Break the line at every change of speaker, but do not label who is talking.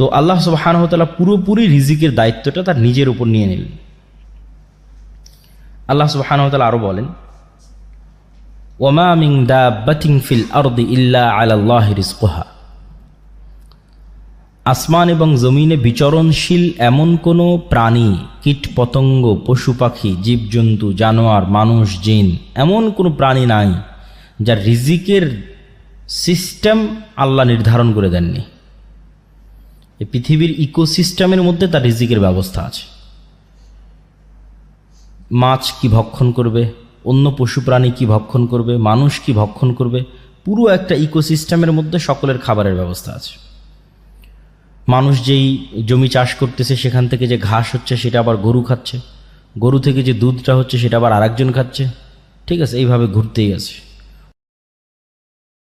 তো আল্লাহ সুবাহানহতালা পুরোপুরি রিজিকের দায়িত্বটা তার নিজের উপর নিয়ে নিলেন। আল্লাহ সুবাহানহতালা আরও বলেন ওমা মিং দাবাতিং ফিল আরদি ইল্লা আলাল্লাহ রিজকুহা। আসমান এবং জমিনে বিচরণশীল এমন কোনো প্রাণী, কীট পতঙ্গ, পশু পাখি, জীবজন্তু, জানোয়ার, মানুষ, জিন, এমন কোনো প্রাণী নাই, যার রিজিকের সিস্টেম আল্লাহ নির্ধারণ করে দেননি। এই পৃথিবীর ইকোসিস্টেমের মধ্যে তার রিজিকের ব্যবস্থা আছে। মাছ কি ভক্ষণ করবে? অন্য পশু প্রাণী কি ভক্ষণ করবে? মানুষ কি ভক্ষণ করবে? পুরো একটা ইকোসিস্টেমের মধ্যে সকলের খাবারের ব্যবস্থা আছে। মানুষ যেই জমি চাষ করতেছে, সেখান থেকে যে ঘাস হচ্ছে, সেটা আবার গরু খাচ্ছে। গরু থেকে যে দুধটা হচ্ছে, সেটা আবার আরেকজন খাচ্ছে। ঠিক আছে, এইভাবে ঘুরতেই আছে।